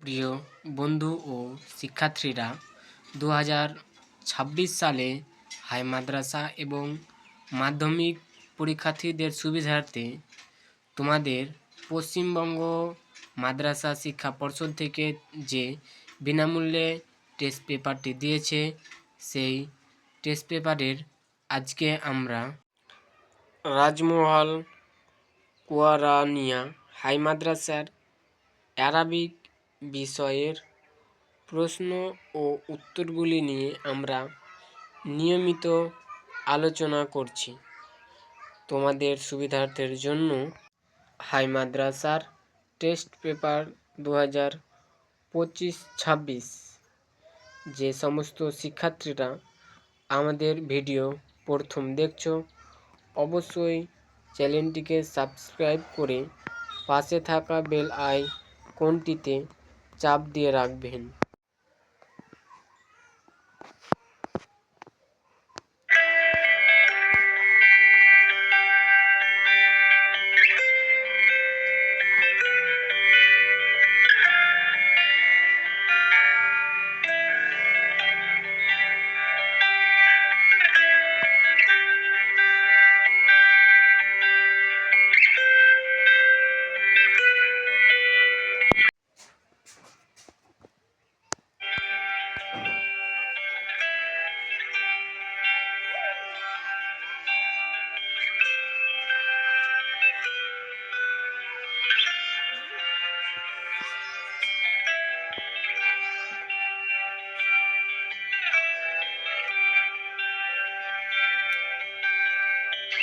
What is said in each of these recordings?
প্রিয় বন্ধু ও শিক্ষার্থীরা দু হাজার ছাব্বিশ সালে হাই মাদ্রাসা এবং মাধ্যমিক পরীক্ষার্থীদের সুবিধার্থে তোমাদের পশ্চিমবঙ্গ মাদ্রাসা শিক্ষা পর্ষদ থেকে যে বিনামূল্যে টেস্ট পেপারটি দিয়েছে, সেই টেস্ট পেপারের আজকে আমরা রাজমহল, কুয়ারানিয়া হাই মাদ্রাসার অ্যারাবিক বিষয়ের প্রশ্ন ও উত্তরগুলি নিয়ে আমরা নিয়মিত আলোচনা করছি। তোমাদের সুবিধার্থের জন্য হাই মাদ্রাসার টেস্ট পেপার দু হাজার পঁচিশ ছাব্বিশ, যে সমস্ত শিক্ষার্থীরা আমাদের ভিডিও প্রথম দেখছ, অবশ্যই চ্যানেলটিকে সাবস্ক্রাইব করে পাশে থাকা বেল আইকনটিতে চাপ দিয়ে রাখবেন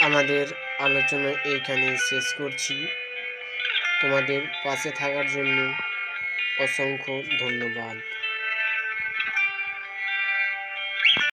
আমাদের আলোচনা এইখানে শেষ করছি। তোমাদের পাশে থাকার জন্য অসংখ্য ধন্যবাদ।